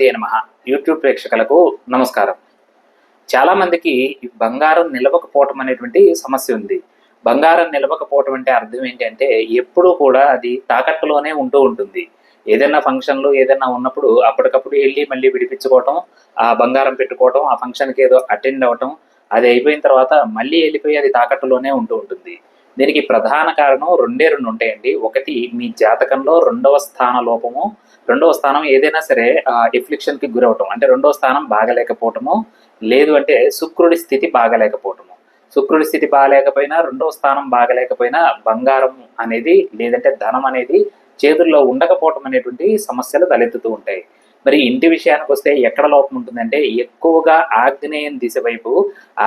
గణపతి నమ. యూట్యూబ్ ప్రేక్షకులకు నమస్కారం. చాలామందికి బంగారం నిలవకపోవటం అనేటువంటి సమస్య ఉంది. బంగారం నిలవకపోవటం అంటే అర్థం ఏంటంటే ఎప్పుడూ కూడా అది తాకట్టులోనే ఉంటూ ఉంటుంది. ఏదైనా ఫంక్షన్లు ఏదైనా ఉన్నప్పుడు అప్పటికప్పుడు వెళ్ళి మళ్ళీ విడిపించుకోవటం ఆ బంగారం పెట్టుకోవటం ఆ ఫంక్షన్కి ఏదో అటెండ్ అవ్వటం అది అయిపోయిన తర్వాత మళ్ళీ వెళ్ళిపోయి అది తాకట్టులోనే ఉంటూ ఉంటుంది. దీనికి ప్రధాన కారణం రెండే రెండు ఉంటాయండి. ఒకటి మీ జాతకంలో రెండవ స్థాన లోపము. రెండవ స్థానం ఏదైనా సరే ఆ కి గురవటం. అంటే రెండవ స్థానం బాగలేకపోవటము. లేదు అంటే శుక్రుడి స్థితి బాగలేకపోవటము. శుక్రుడి స్థితి బాగలేకపోయినా రెండవ స్థానం బాగలేకపోయినా బంగారం అనేది లేదంటే ధనం అనేది చేతుల్లో ఉండకపోవటం అనేటువంటి సమస్యలు తలెత్తుతూ ఉంటాయి. మరి ఇంటి విషయానికి వస్తే ఎక్కడ లోపం ఉంటుందంటే ఎక్కువగా ఆగ్నేయం దిశ వైపు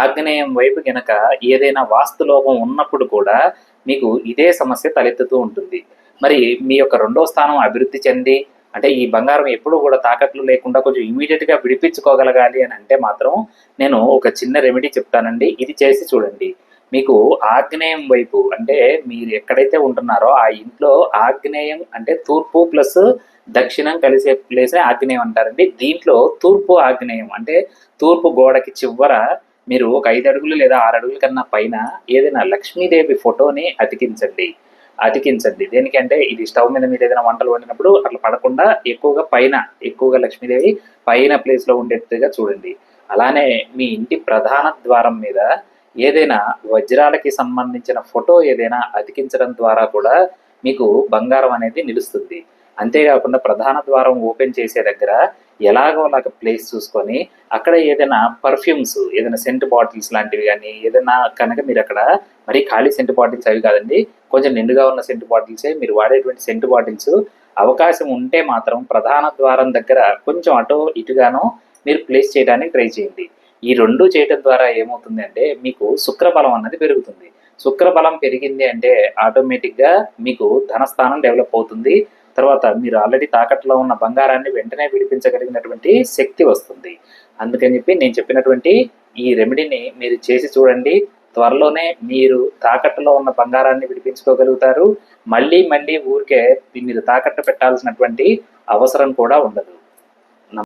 ఆగ్నేయం వైపు గనక ఏదైనా వాస్తు లోపం ఉన్నప్పుడు కూడా మీకు ఇదే సమస్య తలెత్తుతూ ఉంటుంది. మరి మీ యొక్క రెండో స్థానం అభివృద్ధి చెంది అంటే ఈ బంగారం ఎప్పుడు కూడా తాకట్లు లేకుండా కొంచెం ఇమీడియట్గా విడిపించుకోగలగాలి అని అంటే మాత్రం నేను ఒక చిన్న రెమెడీ చెప్తానండి. ఇది చేసి చూడండి. మీకు ఆగ్నేయం వైపు అంటే మీరు ఎక్కడైతే ఉంటున్నారో ఆ ఇంట్లో ఆగ్నేయం అంటే తూర్పు ప్లస్ దక్షిణం కలిసే ప్లేసే ఆగ్నేయం అంటారండి. దీంట్లో తూర్పు ఆగ్నేయం అంటే తూర్పు గోడకి చివర మీరు ఒక ఐదు అడుగులు లేదా ఆరు అడుగుల కన్నా పైన ఏదైనా లక్ష్మీదేవి ఫోటోని అతికించండి. అతికించండి. దేనికంటే ఇది స్టవ్ మీద మీరు ఏదైనా వంటలు వండినప్పుడు అట్లా పడకుండా ఎక్కువగా పైన ఎక్కువగా లక్ష్మీదేవి పైన ప్లేస్లో ఉండేట్టుగా చూడండి. అలానే మీ ఇంటి ప్రధాన ద్వారం మీద ఏదైనా వజ్రాలకి సంబంధించిన ఫోటో ఏదైనా అతికించడం ద్వారా కూడా మీకు బంగారం అనేది నిలుస్తుంది. అంతేకాకుండా ప్రధాన ద్వారం ఓపెన్ చేసే దగ్గర ఎలాగో అలాగ ప్లేస్ చూసుకొని అక్కడ ఏదైనా పర్ఫ్యూమ్స్ ఏదైనా సెంట్ బాటిల్స్ లాంటివి కానీ ఏదైనా కనుక మీరు అక్కడ మరి ఖాళీ సెంట్ బాటిల్స్ అవి కాదండి కొంచెం నిండుగా ఉన్న సెంట్ బాటిల్సే మీరు వాడేటువంటి సెంట్ బాటిల్స్ అవకాశం ఉంటే మాత్రం ప్రధాన ద్వారం దగ్గర కొంచెం అటో ఇటుగానో మీరు ప్లేస్ చేయడానికి ట్రై చేయండి. ఈ రెండు చేయడం ద్వారా ఏమవుతుంది అంటే మీకు శుక్రబలం అన్నది పెరుగుతుంది. శుక్రబలం పెరిగింది అంటే ఆటోమేటిక్గా మీకు ధనస్థానం డెవలప్ అవుతుంది. తర్వాత మీరు ఆల్రెడీ తాకట్లో ఉన్న బంగారాన్ని వెంటనే విడిపించగలిగినటువంటి శక్తి వస్తుంది. అందుకని చెప్పి నేను చెప్పినటువంటి ఈ రెమెడీని మీరు చేసి చూడండి. త్వరలోనే మీరు తాకట్టులో ఉన్న బంగారాన్ని విడిపించుకోగలుగుతారు. మళ్ళీ మళ్ళీ ఊరికే మీరు తాకట్టు పెట్టాల్సినటువంటి అవసరం కూడా ఉండదు.